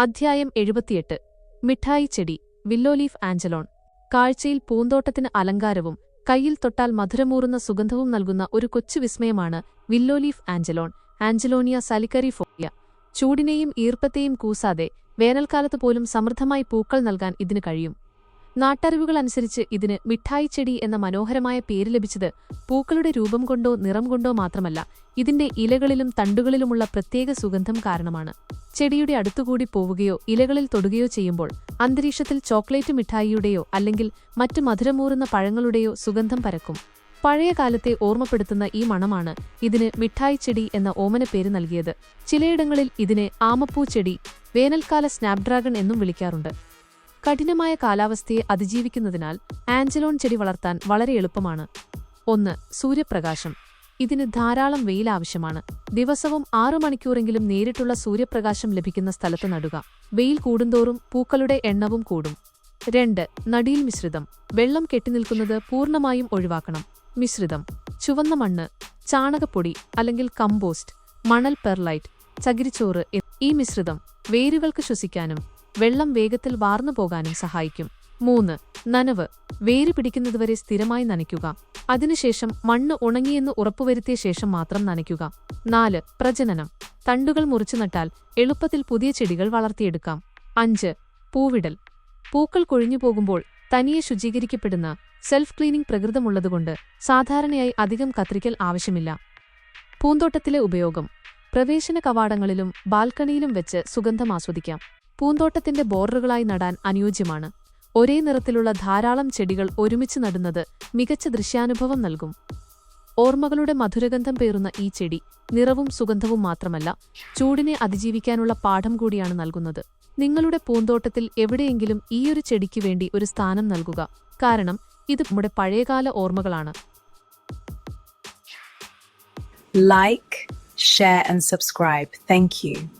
അധ്യായം എഴുപത്തിയെട്ട്. മിഠായി ചെടി വില്ലോലീഫ് ആഞ്ചലോൺ. കാഴ്ചയിൽ പൂന്തോട്ടത്തിന് അലങ്കാരവും കയ്യിൽ തൊട്ടാൽ മധുരമൂറുന്ന സുഗന്ധവും നൽകുന്ന ഒരു കൊച്ചു വിസ്മയമാണ് വില്ലോലീഫ് ആഞ്ചലോൺ ആഞ്ചലോണിയ സാലിക്കരിഫോളിയ ചൂടിനെയും ഈർപ്പത്തെയും കൂസാതെ വേനൽക്കാലത്ത് പോലും സമൃദ്ധമായി പൂക്കൾ നൽകാൻ ഇതിന് കഴിയും. നാട്ടറിവുകൾ അനുസരിച്ച് ഇതിന് മിഠായി ചെടി എന്ന മനോഹരമായ പേര് ലഭിച്ചത് പൂക്കളുടെ രൂപം കൊണ്ടോ നിറം കൊണ്ടോ മാത്രമല്ല ഇതിന്റെ ഇലകളിലും തണ്ടുകളിലുമുള്ള പ്രത്യേക സുഗന്ധം കാരണമാണ്. ചെടിയുടെ അടുത്തുകൂടി പോവുകയോ ഇലകളിൽ തൊടുകയോ ചെയ്യുമ്പോൾ അന്തരീക്ഷത്തിൽ ചോക്ലേറ്റ് മിഠായിയുടെയോ അല്ലെങ്കിൽ മറ്റ് മധുരമൂറുന്ന പഴങ്ങളുടെയോ സുഗന്ധം പരക്കും. പഴയ കാലത്തെ ഓർമ്മപ്പെടുത്തുന്ന ഈ മണമാണ് ഇതിന് മിഠായി ചെടി എന്ന ഓമന പേര് നൽകിയത്. ചിലയിടങ്ങളിൽ ഇതിനെ ആമപ്പൂ ചെടി വേനൽക്കാല സ്നാപ്ഡ്രാഗൺ എന്നും വിളിക്കാറുണ്ട്. കഠിനമായ കാലാവസ്ഥയെ അതിജീവിക്കുന്നതിനാൽ ആഞ്ചലോൺ ചെടി വളർത്താൻ വളരെ എളുപ്പമാണ്. ഒന്ന് സൂര്യപ്രകാശം. ഇതിന് ധാരാളം വെയിൽ ആവശ്യമാണ് ദിവസവും ആറു മണിക്കൂറെങ്കിലും നേരിട്ടുള്ള സൂര്യപ്രകാശം ലഭിക്കുന്ന സ്ഥലത്ത് നടുക. വെയിൽ കൂടുന്തോറും പൂക്കളുടെ എണ്ണവും കൂടും. രണ്ട് നടിയിൽ മിശ്രിതം. വെള്ളം കെട്ടിനിൽക്കുന്നത് പൂർണമായും ഒഴിവാക്കണം. മിശ്രിതം. ചുവന്ന മണ്ണ് ചാണകപ്പൊടി അല്ലെങ്കിൽ കമ്പോസ്റ്റ് മണൽ പെർലൈറ്റ് ചകിരിച്ചോറ് ഈ മിശ്രിതം വേരുകൾക്ക് ശ്വസിക്കാനും വെള്ളം വേഗത്തിൽ വാർന്നു പോകാനും സഹായിക്കും. മൂന്ന് നനവ്. വേര് പിടിക്കുന്നതുവരെ സ്ഥിരമായി നനയ്ക്കുക. അതിനുശേഷം മണ്ണ് ഉണങ്ങിയെന്ന് ഉറപ്പുവരുത്തിയ ശേഷം മാത്രം നനയ്ക്കുക. നാല് പ്രജനനം. തണ്ടുകൾ മുറിച്ചു നട്ടാൽ എളുപ്പത്തിൽ പുതിയ ചെടികൾ വളർത്തിയെടുക്കാം. അഞ്ച് പൂവിടൽ. പൂക്കൾ കൊഴിഞ്ഞു പോകുമ്പോൾ തനിയെ ശുചീകരിക്കപ്പെടുന്ന സെൽഫ് ക്ലീനിംഗ് പ്രകൃതമുള്ളതുകൊണ്ട് സാധാരണയായി അധികം കത്രിക്കൽ ആവശ്യമില്ല. പൂന്തോട്ടത്തിലെ ഉപയോഗം. പ്രവേശന കവാടങ്ങളിലും ബാൽക്കണിയിലും വെച്ച് സുഗന്ധം ആസ്വദിക്കാം. പൂന്തോട്ടത്തിന്റെ ബോർഡറുകളായി നടാൻ അനുയോജ്യമാണ്. ഒരേ നിറത്തിലുള്ള ധാരാളം ചെടികൾ ഒരുമിച്ച് നടുന്നത് മികച്ച ദൃശ്യാനുഭവം നൽകും. ഓർമ്മകളുടെ മധുരഗന്ധം പേറുന്ന ഈ ചെടി നിറവും സുഗന്ധവും മാത്രമല്ല ചൂടിനെ അതിജീവിക്കാനുള്ള പാഠം കൂടിയാണ് നൽകുന്നത്. നിങ്ങളുടെ പൂന്തോട്ടത്തിൽ എവിടെയെങ്കിലും ഈയൊരു ചെടിക്ക് വേണ്ടി ഒരു സ്ഥാനം നൽകുക. കാരണം ഇത് നമ്മുടെ പഴയകാല ഓർമ്മകളാണ്. Like share and subscribe thank you.